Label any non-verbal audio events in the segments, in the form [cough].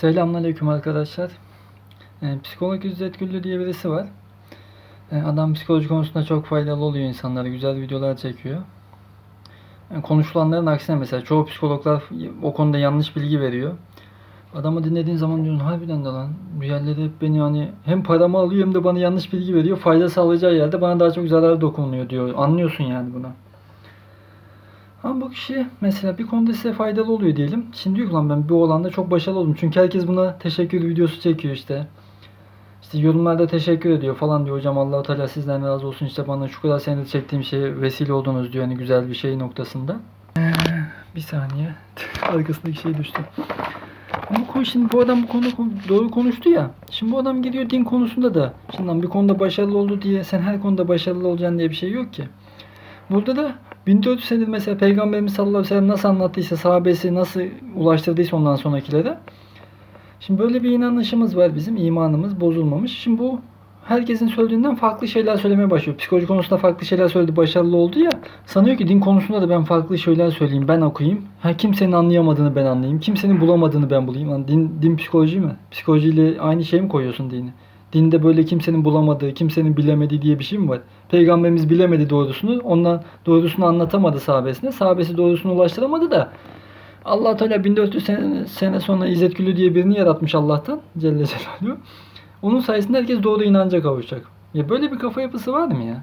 Selamünaleyküm arkadaşlar. Ee, Psikolog İzzet Güllü diye birisi var. Ee, Adam psikoloji konusunda çok faydalı oluyor insanlara. Güzel videolar çekiyor. Yani konuşulanların aksine mesela çoğu psikologlar o konuda yanlış bilgi veriyor. Adamı dinlediğin zaman diyorsun harbiden de lan bu yerleri hep beni hani hem paramı alıyor hem de bana yanlış bilgi veriyor. Fayda sağlayacağı yerde bana daha çok zarar dokunuyor diyor. Anlıyorsun yani buna. Ama bu kişi mesela bir konuda size faydalı oluyor diyelim. Şimdi diyor ki lan ben bu alanda çok başarılı oldum. Çünkü herkes buna teşekkür videosu çekiyor işte. İşte yorumlarda teşekkür ediyor falan diyor. Hocam Allah-u Teala sizden razı olsun. işte bana şu kadar senedir çektiğim şeye vesile oldunuz diyor. Hani güzel bir şey noktasında. Ee, bir saniye. [laughs] Arkasındaki şey düştü. Bu konu şimdi bu adam bu konuda kon- doğru konuştu ya. Şimdi bu adam gidiyor din konusunda da. Şimdi bir konuda başarılı oldu diye sen her konuda başarılı olacaksın diye bir şey yok ki. Burada da 1400 senedir mesela Peygamberimiz sallallahu aleyhi ve sellem nasıl anlattıysa, sahabesi nasıl ulaştırdıysa ondan sonrakilere. Şimdi böyle bir inanışımız var bizim, imanımız bozulmamış. Şimdi bu herkesin söylediğinden farklı şeyler söylemeye başlıyor. Psikoloji konusunda farklı şeyler söyledi, başarılı oldu ya. Sanıyor ki din konusunda da ben farklı şeyler söyleyeyim, ben okuyayım. Ha, kimsenin anlayamadığını ben anlayayım, kimsenin bulamadığını ben bulayım. Lan din, din psikoloji mi? Psikolojiyle aynı şey mi koyuyorsun dini? Dinde böyle kimsenin bulamadığı, kimsenin bilemediği diye bir şey mi var? Peygamberimiz bilemedi doğrusunu. Ondan doğrusunu anlatamadı sahabesine. Sahabesi doğrusunu ulaştıramadı da Allah Teala 1400 sene, sene sonra İzzet diye birini yaratmış Allah'tan Celle Celaluhu. Onun sayesinde herkes doğru inanca kavuşacak. Ya böyle bir kafa yapısı var mı ya?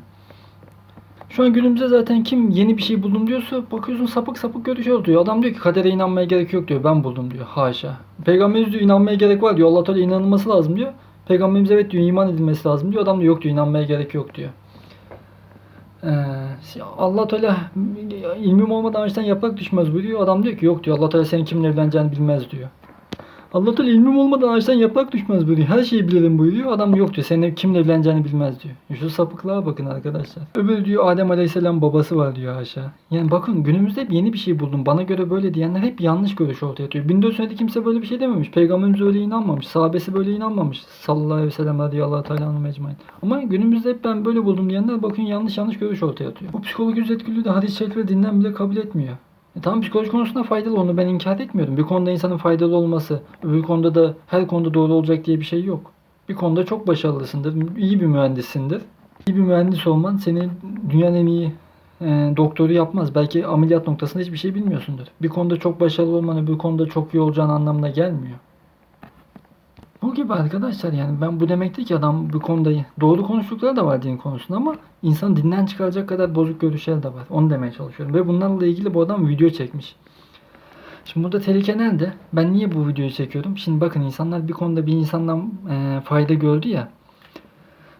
Şu an günümüzde zaten kim yeni bir şey buldum diyorsa bakıyorsun sapık sapık görüş oluyor. Adam diyor ki kadere inanmaya gerek yok diyor. Ben buldum diyor. Haşa. Peygamberimiz diyor inanmaya gerek var diyor. Allah Teala inanılması lazım diyor. Peygamberimiz evet diyor iman edilmesi lazım diyor. Adam diyor yok diyor inanmaya gerek yok diyor. Ee, Allah Teala ilmim olmadan ağaçtan yaprak düşmez buyuruyor. Adam diyor ki yok diyor Allah Teala senin kiminle evleneceğini bilmez diyor. Allah Teala ilmim olmadan ağaçtan yaprak düşmez buyuruyor. Her şeyi bilirim buyuruyor. Adam yok diyor. Senin kiminle evleneceğini bilmez diyor. Şu sapıklığa bakın arkadaşlar. Öbürü diyor Adem Aleyhisselam babası var diyor aşağı. Yani bakın günümüzde hep yeni bir şey buldum. Bana göre böyle diyenler hep yanlış görüş ortaya atıyor. 1400 senede kimse böyle bir şey dememiş. Peygamberimiz öyle inanmamış. Sahabesi böyle inanmamış. Sallallahu aleyhi ve sellem radıyallahu teala anhu mecmain. Ama günümüzde hep ben böyle buldum diyenler bakın yanlış yanlış görüş ortaya atıyor. Bu psikolog ücret de hadis-i şerif bile kabul etmiyor. E tamam psikoloji konusunda faydalı onu ben inkar etmiyorum. Bir konuda insanın faydalı olması, öbür konuda da her konuda doğru olacak diye bir şey yok. Bir konuda çok başarılısındır, iyi bir mühendissindir. İyi bir mühendis olman seni dünyanın en iyi e, doktoru yapmaz. Belki ameliyat noktasında hiçbir şey bilmiyorsundur. Bir konuda çok başarılı olman öbür konuda çok iyi olacağın anlamına gelmiyor. Bu gibi arkadaşlar yani ben bu demek değil ki adam bu konuda doğru konuştukları da var din konusunda ama insan dinden çıkaracak kadar bozuk görüşler de var. Onu demeye çalışıyorum. Ve bunlarla ilgili bu adam video çekmiş. Şimdi burada tehlike nerede? Ben niye bu videoyu çekiyorum? Şimdi bakın insanlar bir konuda bir insandan e, fayda gördü ya.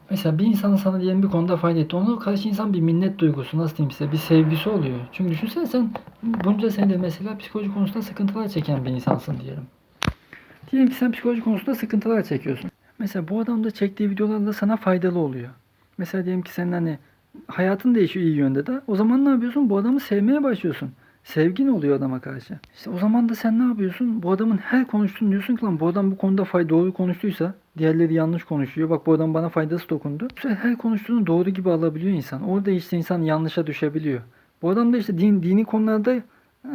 Mesela bir insanın sana diyelim bir konuda fayda etti. Ona karşı insan bir minnet duygusu nasıl diyeyim size bir sevgisi oluyor. Çünkü düşünsene sen bunca senedir mesela psikoloji konusunda sıkıntılar çeken bir insansın diyelim. Diyelim ki sen psikoloji konusunda sıkıntılar çekiyorsun. Mesela bu adam da çektiği videolarla sana faydalı oluyor. Mesela diyelim ki senin hani hayatın değişiyor iyi yönde de. O zaman ne yapıyorsun? Bu adamı sevmeye başlıyorsun. Sevgin oluyor adama karşı. İşte o zaman da sen ne yapıyorsun? Bu adamın her konuştuğunu diyorsun ki lan bu adam bu konuda fay doğru konuştuysa diğerleri yanlış konuşuyor. Bak bu adam bana faydası dokundu. Her konuştuğunu doğru gibi alabiliyor insan. Orada işte insan yanlışa düşebiliyor. Bu adam da işte din, dini konularda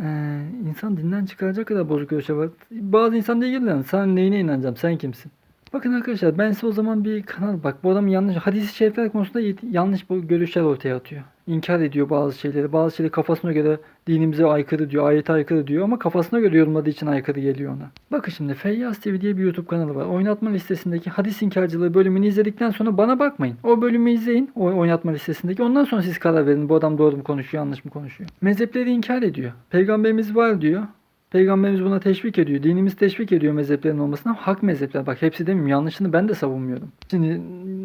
ee, insan dinden çıkaracak kadar bozuk görüşe var. Bazı insan diye geliyor. Sen neyine inanacağım? Sen kimsin? Bakın arkadaşlar ben size o zaman bir kanal bak bu adam yanlış hadis-i şerifler konusunda yanlış bu görüşler ortaya atıyor. İnkar ediyor bazı şeyleri. Bazı şeyleri kafasına göre dinimize aykırı diyor, ayete aykırı diyor ama kafasına göre yorumladığı için aykırı geliyor ona. Bakın şimdi Feyyaz TV diye bir YouTube kanalı var. Oynatma listesindeki hadis inkarcılığı bölümünü izledikten sonra bana bakmayın. O bölümü izleyin. O oynatma listesindeki. Ondan sonra siz karar verin. Bu adam doğru mu konuşuyor, yanlış mı konuşuyor. Mezhepleri inkar ediyor. Peygamberimiz var diyor. Peygamberimiz buna teşvik ediyor. Dinimiz teşvik ediyor mezheplerin olmasına. Hak mezhepler. Bak hepsi demeyeyim. Yanlışını ben de savunmuyorum. Şimdi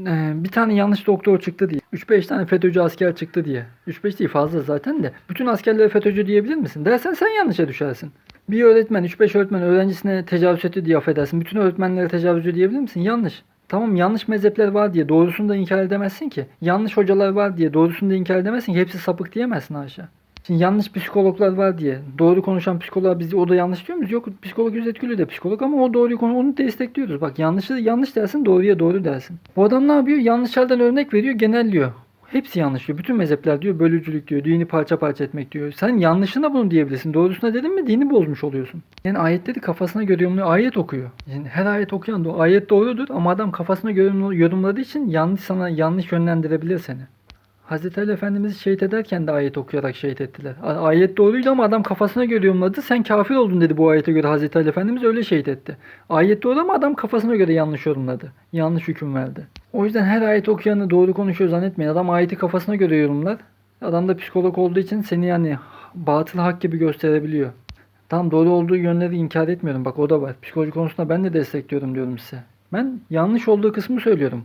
e, bir tane yanlış doktor çıktı diye. 3-5 tane FETÖ'cü asker çıktı diye. 3-5 değil fazla zaten de. Bütün askerlere FETÖ'cü diyebilir misin? Dersen sen yanlışa düşersin. Bir öğretmen, 3-5 öğretmen öğrencisine tecavüz etti diye affedersin. Bütün öğretmenlere tecavüzcü diyebilir misin? Yanlış. Tamam yanlış mezhepler var diye doğrusunu da inkar edemezsin ki. Yanlış hocalar var diye doğrusunu da inkar edemezsin ki. Hepsi sapık diyemezsin aşağı. Şimdi yanlış psikologlar var diye. Doğru konuşan psikoloğa biz o da yanlış diyor muyuz? Yok psikolog İzzet Gülü de psikolog ama o doğruyu konu onu destekliyoruz. Bak yanlışı yanlış dersin doğruya doğru dersin. Bu adam ne yapıyor? Yanlışlardan örnek veriyor genelliyor. Hepsi yanlış diyor. Bütün mezhepler diyor bölücülük diyor. Dini parça parça etmek diyor. Sen yanlışına bunu diyebilirsin. Doğrusuna dedin mi dini bozmuş oluyorsun. Yani ayetleri kafasına göre yorumluyor. Ayet okuyor. Yani her ayet okuyan da ayet doğrudur ama adam kafasına göre yorumladığı için yanlış sana yanlış yönlendirebilir seni. Hazreti Ali Efendimiz'i şehit ederken de ayet okuyarak şehit ettiler. Ayet doğruydu ama adam kafasına göre yorumladı. Sen kafir oldun dedi bu ayete göre Hazreti Ali Efendimiz öyle şehit etti. Ayet doğru ama adam kafasına göre yanlış yorumladı. Yanlış hüküm verdi. O yüzden her ayet okuyanı doğru konuşuyor zannetmeyin. Adam ayeti kafasına göre yorumlar. Adam da psikolog olduğu için seni yani batıl hak gibi gösterebiliyor. Tam doğru olduğu yönleri inkar etmiyorum. Bak o da var. Psikoloji konusunda ben de destekliyorum diyorum size. Ben yanlış olduğu kısmı söylüyorum.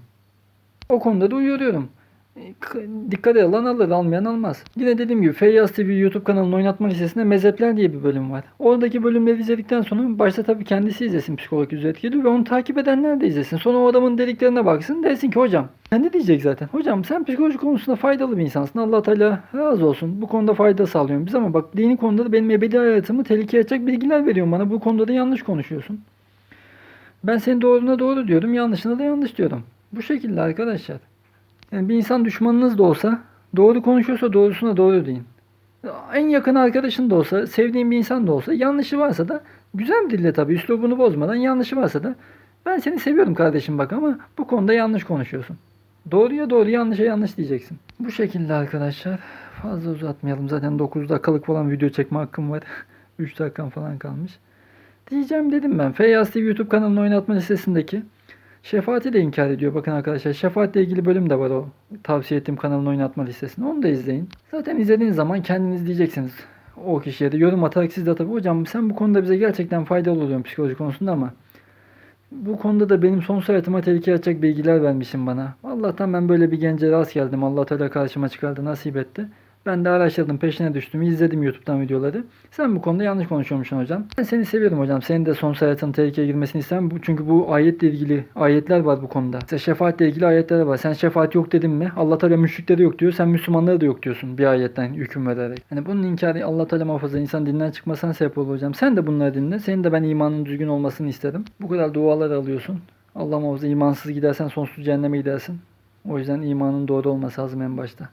O konuda da uyarıyorum. E, k- Dikkat alan alır, almayan almaz. Yine dediğim gibi Feyyaz TV YouTube kanalının oynatma listesinde Mezhepler diye bir bölüm var. Oradaki bölümleri izledikten sonra başta tabii kendisi izlesin psikolog yüzü etkili ve onu takip edenler de izlesin. Sonra o adamın dediklerine baksın desin ki hocam kendi diyecek zaten. Hocam sen psikoloji konusunda faydalı bir insansın. allah Teala razı olsun. Bu konuda fayda sağlıyorsun biz ama bak dini konuda da benim ebedi hayatımı tehlikeye atacak bilgiler veriyorsun bana. Bu konuda da yanlış konuşuyorsun. Ben senin doğruna doğru diyorum, yanlışına da yanlış diyorum. Bu şekilde arkadaşlar. Yani bir insan düşmanınız da olsa doğru konuşuyorsa doğrusuna doğru deyin. En yakın arkadaşın da olsa, sevdiğin bir insan da olsa, yanlışı varsa da güzel bir dille tabii üslubunu bozmadan yanlışı varsa da ben seni seviyorum kardeşim bak ama bu konuda yanlış konuşuyorsun. Doğruya doğru, yanlışa yanlış diyeceksin. Bu şekilde arkadaşlar. Fazla uzatmayalım. Zaten 9 dakikalık falan video çekme hakkım var. [laughs] 3 dakikam falan kalmış. Diyeceğim dedim ben. Feyyaz TV YouTube kanalının oynatma listesindeki Şefaati de inkar ediyor. Bakın arkadaşlar şefaatle ilgili bölüm de var o tavsiye ettiğim kanalın oynatma listesinde. Onu da izleyin. Zaten izlediğiniz zaman kendiniz diyeceksiniz. O kişiye de yorum atarak siz de tabii hocam sen bu konuda bize gerçekten faydalı oluyorsun psikoloji konusunda ama bu konuda da benim son hayatıma tehlikeye atacak bilgiler vermişsin bana. Allah'tan ben böyle bir gence rast geldim. Allah Teala karşıma çıkardı, nasip etti. Ben de araştırdım, peşine düştüm, izledim YouTube'dan videoları. Sen bu konuda yanlış konuşuyormuşsun hocam. Ben seni seviyorum hocam. Senin de son hayatın tehlikeye girmesini istemem. Çünkü bu ayetle ilgili ayetler var bu konuda. İşte şefaatle ilgili ayetler var. Sen şefaat yok dedin mi? Allah Teala müşrikleri yok diyor. Sen Müslümanları da yok diyorsun bir ayetten hüküm vererek. Hani bunun inkarı Allah Teala muhafaza insan dinden çıkmasına sebep olur hocam. Sen de bunları dinle. Senin de ben imanın düzgün olmasını isterim. Bu kadar dualar alıyorsun. Allah muhafaza imansız gidersen sonsuz cehenneme gidersin. O yüzden imanın doğru olması lazım en başta.